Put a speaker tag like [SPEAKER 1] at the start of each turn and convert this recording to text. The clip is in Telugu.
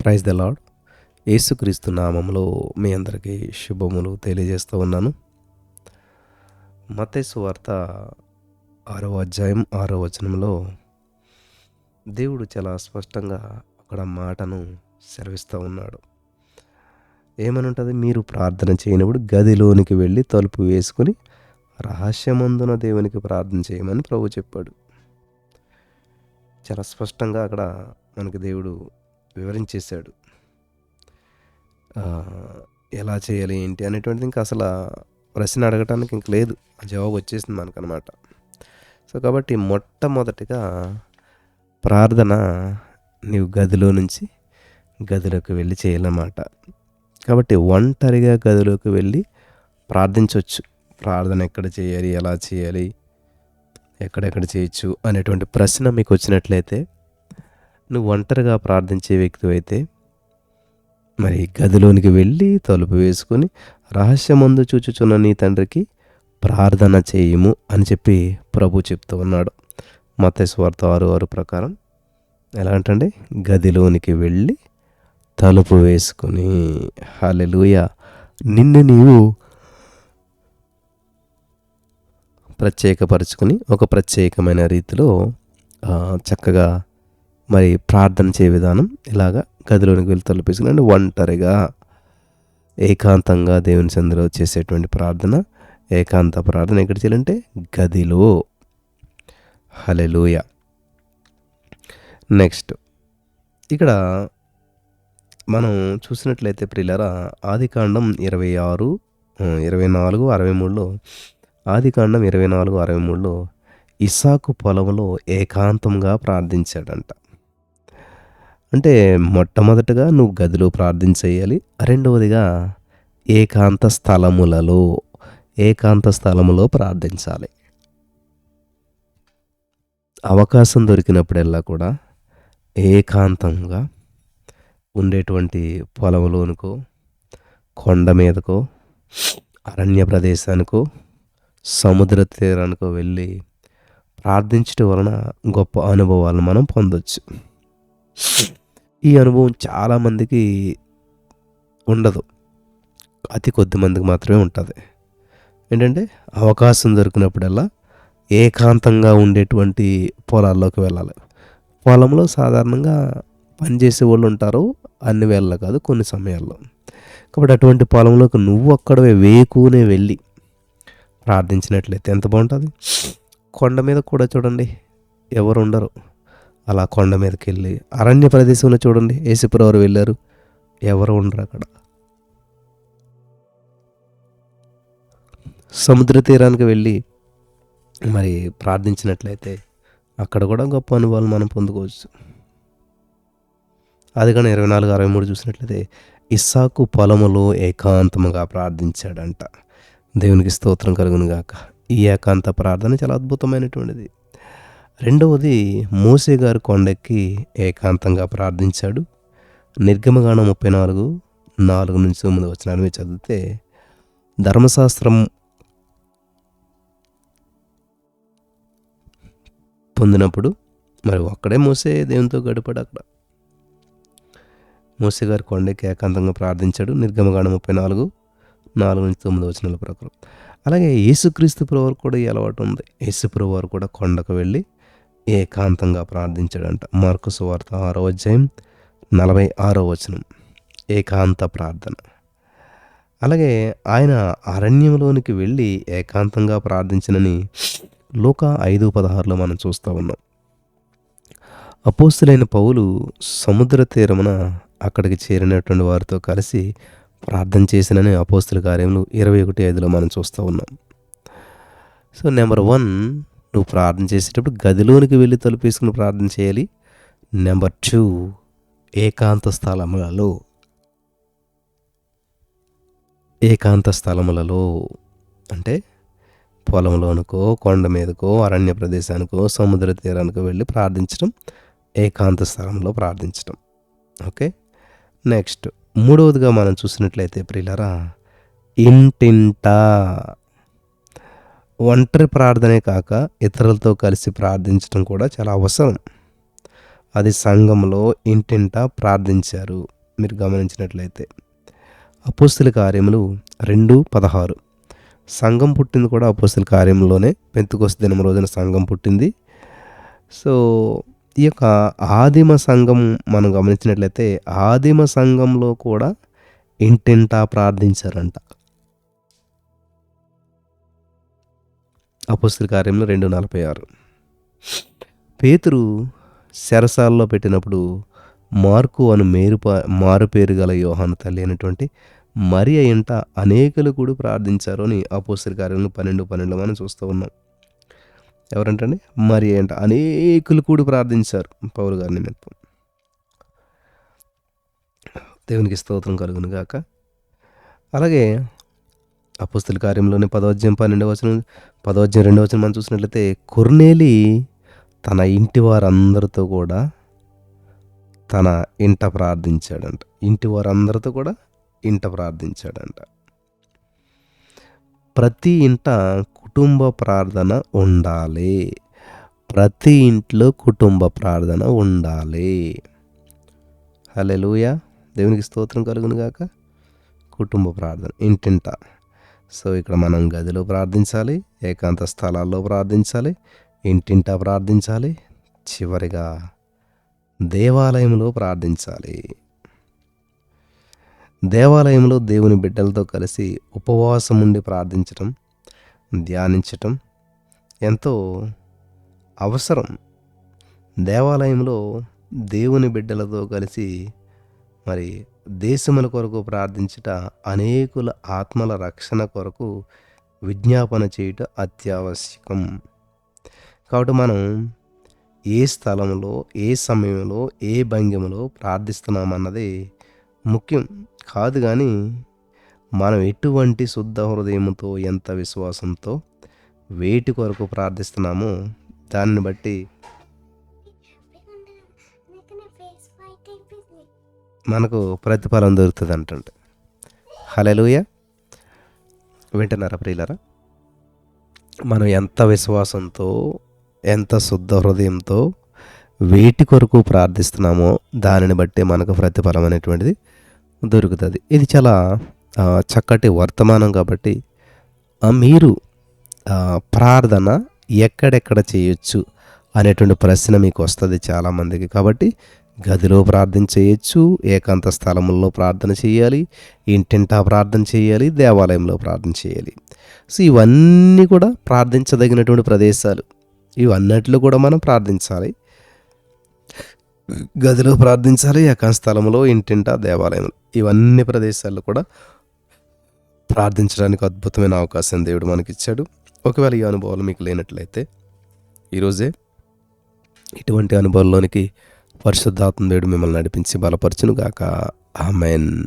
[SPEAKER 1] ప్రైజ్ ద లాడ్ యేసుక్రీస్తు నామంలో మీ అందరికీ శుభములు తెలియజేస్తూ ఉన్నాను. మతేసు వార్త ఆరో అధ్యాయం ఆరో వచనంలో దేవుడు చాలా స్పష్టంగా అక్కడ మాటను సెలవిస్తూ ఉన్నాడు. ఏమని ఉంటుంది మీరు ప్రార్థన చేయనప్పుడు గదిలోనికి వెళ్ళి తలుపు వేసుకుని రహస్యమందున దేవునికి ప్రార్థన చేయమని ప్రభు చెప్పాడు. చాలా స్పష్టంగా అక్కడ మనకి దేవుడు వివరించేశాడు. ఎలా చేయాలి ఏంటి అనేటువంటిది ఇంకా అసలు ప్రశ్న అడగటానికి ఇంక లేదు. ఆ జవాబు వచ్చేసింది మనకనమాట. సో కాబట్టి మొట్టమొదటిగా ప్రార్థన నీవు గదిలో నుంచి గదిలోకి వెళ్ళి చేయాలన్నమాట. కాబట్టి ఒంటరిగా గదిలోకి వెళ్ళి ప్రార్థించవచ్చు ప్రార్థన ఎక్కడ చేయాలి ఎలా చేయాలి ఎక్కడెక్కడ చేయొచ్చు అనేటువంటి ప్రశ్న మీకు వచ్చినట్లయితే నువ్వు ఒంటరిగా ప్రార్థించే వ్యక్తి అయితే మరి గదిలోనికి వెళ్ళి తలుపు వేసుకొని రహస్యమందు చూచుచున్న నీ తండ్రికి ప్రార్థన చేయము అని చెప్పి ప్రభు చెప్తూ ఉన్నాడు. మత స్వార్థ ఆరు ఆరు ప్రకారం ఎలా అంటే గదిలోనికి వెళ్ళి తలుపు వేసుకొని హాలెలూయ నిన్ను నీవు ప్రత్యేకపరచుకుని ఒక ప్రత్యేకమైన రీతిలో చక్కగా మరి ప్రార్థన చేయ విధానం ఇలాగా గదిలోనికి వెళ్ళి తలపేసుకుని అంటే ఒంటరిగా ఏకాంతంగా దేవుని సందులో చేసేటువంటి ప్రార్థన ఏకాంత ప్రార్థన ఎక్కడ చేయాలంటే గదిలో. హలెలూయ నెక్స్ట్ ఇక్కడ మనం చూసినట్లయితే ప్రిలరా ఆదికాండం ఇరవై ఆరు ఇరవై నాలుగు అరవై మూడులో ఆదికాండం ఇరవై నాలుగు అరవై మూడులో ఇసాకు పొలంలో ఏకాంతంగా ప్రార్థించాడంట. అంటే మొట్టమొదటగా నువ్వు గదిలో ప్రార్థన చేయాలి. రెండవదిగా ఏకాంత స్థలములలో ఏకాంత స్థలములో ప్రార్థించాలి. అవకాశం దొరికినప్పుడల్లా కూడా ఏకాంతంగా ఉండేటువంటి పొలంలోనికో కొండ మీదకో అరణ్య ప్రదేశానికో సముద్ర తీరానికో వెళ్ళి ప్రార్థించడం వలన గొప్ప అనుభవాలను మనం పొందొచ్చు. ఈ అనుభవం చాలామందికి ఉండదు. అతి కొద్ది మందికి మాత్రమే ఉంటుంది. ఏంటంటే అవకాశం దొరికినప్పుడల్లా ఏకాంతంగా ఉండేటువంటి పొలాల్లోకి వెళ్ళాలి. పొలంలో సాధారణంగా పనిచేసే వాళ్ళు ఉంటారు అన్ని వేళ కాదు కొన్ని సమయాల్లో. కాబట్టి అటువంటి పొలంలోకి నువ్వు అక్కడవే వేకునే వెళ్ళి ప్రార్థించినట్లయితే ఎంత బాగుంటుంది? కొండ మీద కూడా చూడండి ఎవరు ఉండరు. అలా కొండ మీదకి వెళ్ళి అరణ్య ప్రదేశంలో చూడండి. ఏసుప్రవరు వెళ్ళారు. ఎవరు ఉండరు అక్కడ. సముద్ర తీరానికి వెళ్ళి మరి ప్రార్థించినట్లయితే అక్కడ కూడా గొప్ప అనుభవాలు మనం పొందుకోవచ్చు. అది కానీ ఇరవై నాలుగు అరవై మూడు చూసినట్లయితే ఇస్సాకు పొలములో ఏకాంతముగా ప్రార్థించాడంట. దేవునికి స్తోత్రం కలుగునుగాక. ఈ ఏకాంత ప్రార్థన చాలా అద్భుతమైనటువంటిది. రెండవది మోసే గారు కొండెక్కి ఏకాంతంగా ప్రార్థించాడు. నిర్గమగానం ముప్పై నాలుగు నాలుగు నుంచి తొమ్మిది వచ్చిన మీరు చదివితే ధర్మశాస్త్రం పొందినప్పుడు మరి ఒక్కడే మోసే దేవునితో గడిపాడు అక్కడ. మోసే గారు కొండెక్కి ఏకాంతంగా ప్రార్థించాడు నిర్గమగానం ముప్పై నాలుగు నాలుగు నుంచి తొమ్మిది వచనాల ప్రకారం. అలాగే యేసుక్రీస్తు ప్రభువారు కూడా ఈ అలవాటు ఉంది. యేసు ప్రభువారు కూడా కొండకు వెళ్ళి ఏకాంతంగా ప్రార్థించాడంట. మార్కు సువార్త ఆరో అధ్యాయం నలభై ఆరో వచనం. ఏకాంత ప్రార్థన. అలాగే ఆయన అరణ్యంలోనికి వెళ్ళి ఏకాంతంగా ప్రార్థించినని లోక ఐదు పదహారులో మనం చూస్తూ ఉన్నాం. అపోస్తులైన పౌలు సముద్ర తీరమున అక్కడికి చేరినటువంటి వారితో కలిసి ప్రార్థన చేసినని అపోస్తుల కార్యములు ఇరవై ఒకటి ఐదులో మనం చూస్తూ ఉన్నాం. సో నెంబర్ వన్ నువ్వు ప్రార్థన చేసేటప్పుడు గదిలోనికి వెళ్ళి తలుపేసుకుని ప్రార్థన చేయాలి. నెంబర్ టూ ఏకాంత స్థలములలో ఏకాంత స్థలములలో అంటే పొలంలోనుకో కొండ మీదకో అరణ్య ప్రదేశానికో సముద్ర తీరానికో వెళ్ళి ప్రార్థించడం ఏకాంత స్థలంలో ప్రార్థించడం. ఓకే? నెక్స్ట్ మూడవదిగా మనం చూసినట్లయితే ప్రిలరా ఇంటింటా ఒంటరి ప్రార్థనే కాక ఇతరులతో కలిసి ప్రార్థించడం కూడా చాలా అవసరం. అది సంఘంలో ఇంటింటా ప్రార్థించారు మీరు గమనించినట్లయితే. అపోస్తుల కార్యములు రెండు పదహారు. సంఘం పుట్టింది కూడా అపోస్తుల కార్యంలోనే పెంతుకొస్త దినం రోజున సంఘం పుట్టింది. సో ఈ యొక్క ఆదిమ సంఘం మనం గమనించినట్లయితే ఆదిమ సంఘంలో కూడా ఇంటింటా ప్రార్థించారంట. అపోస్తుల కార్యంలో రెండు నలభై ఆరు. పేతురు శరసాల్లో పెట్టినప్పుడు మార్కు అను మేరు మారు పేరు గల యోహాను తల్లి అయినటువంటి మరి ఇంట అనేకులు కూడా ప్రార్థించారు అని అపోస్తుల కార్యంలో పన్నెండు పన్నెండు మనం చూస్తూ ఉన్నాం. ఎవరంటండి? మరి ఏంట అనేకులు కూడా ప్రార్థించారు పౌరు గారి నిమిత్తం. దేవునికి స్తోత్రం కలుగును గాక. అలాగే అపుస్తుల కార్యంలోని పదవద్యం పన్నెండవ వచనం పదవద్యం రెండవ వచనం మనం చూసినట్లయితే కొర్నేలి తన ఇంటి వారందరితో కూడా తన ఇంట ప్రార్థించాడంట. ఇంటి వారందరితో కూడా ఇంట ప్రార్థించాడంట. ప్రతి ఇంట కుటుంబ ప్రార్థన ఉండాలి. ప్రతి ఇంట్లో కుటుంబ ప్రార్థన ఉండాలి. హలెలుయ దేవునికి స్తోత్రం కలుగును గాక. కుటుంబ ప్రార్థన ఇంటింట. సో ఇక్కడ మనం గదిలో ప్రార్థించాలి ఏకాంత స్థలాల్లో ప్రార్థించాలి ఇంటింటా ప్రార్థించాలి చివరిగా దేవాలయంలో ప్రార్థించాలి. దేవాలయంలో దేవుని బిడ్డలతో కలిసి ఉపవాసం ఉండి ప్రార్థించటం ధ్యానించటం ఎంతో అవసరం. దేవాలయంలో దేవుని బిడ్డలతో కలిసి మరి దేశముల కొరకు ప్రార్థించుట అనేకుల ఆత్మల రక్షణ కొరకు విజ్ఞాపన చేయుట అత్యావశ్యకం. కాబట్టి మనం ఏ స్థలంలో ఏ సమయంలో ఏ భంగిమలో ప్రార్థిస్తున్నామన్నది ముఖ్యం. కాదు కానీ మనం ఎటువంటి శుద్ధ హృదయంతో ఎంత విశ్వాసంతో వేటి కొరకు ప్రార్థిస్తున్నామో దాన్ని బట్టి మనకు ప్రతిఫలం దొరుకుతుంది అంటుంట హలెలుయ వింటున్నారా ప్రియులరా? మనం ఎంత విశ్వాసంతో ఎంత శుద్ధ హృదయంతో వేటి కొరకు ప్రార్థిస్తున్నామో దానిని బట్టి మనకు ప్రతిఫలం అనేటువంటిది దొరుకుతుంది. ఇది చాలా చక్కటి వర్తమానం కాబట్టి మీరు ప్రార్థన ఎక్కడెక్కడ చేయొచ్చు అనేటువంటి ప్రశ్న మీకు వస్తుంది చాలామందికి. కాబట్టి గదిలో ప్రార్థన చేయొచ్చు ఏకాంత స్థలముల్లో ప్రార్థన చేయాలి ఇంటింటా ప్రార్థన చేయాలి దేవాలయంలో ప్రార్థన చేయాలి. సో ఇవన్నీ కూడా ప్రార్థించదగినటువంటి ప్రదేశాలు. ఇవన్నట్లు కూడా మనం ప్రార్థించాలి. గదిలో ప్రార్థించాలి ఏకాంత స్థలంలో ఇంటింటా దేవాలయంలో. ఇవన్నీ ప్రదేశాల్లో కూడా ప్రార్థించడానికి అద్భుతమైన అవకాశం దేవుడు మనకిచ్చాడు. ఒకవేళ ఈ అనుభవాలు మీకు లేనట్లయితే ఈరోజే ఇటువంటి అనుభవంలోనికి పరిశుద్ధాత్మ దేవుడు మిమ్మల్ని నడిపించి బలపరచునుగాక. ఆమెన్.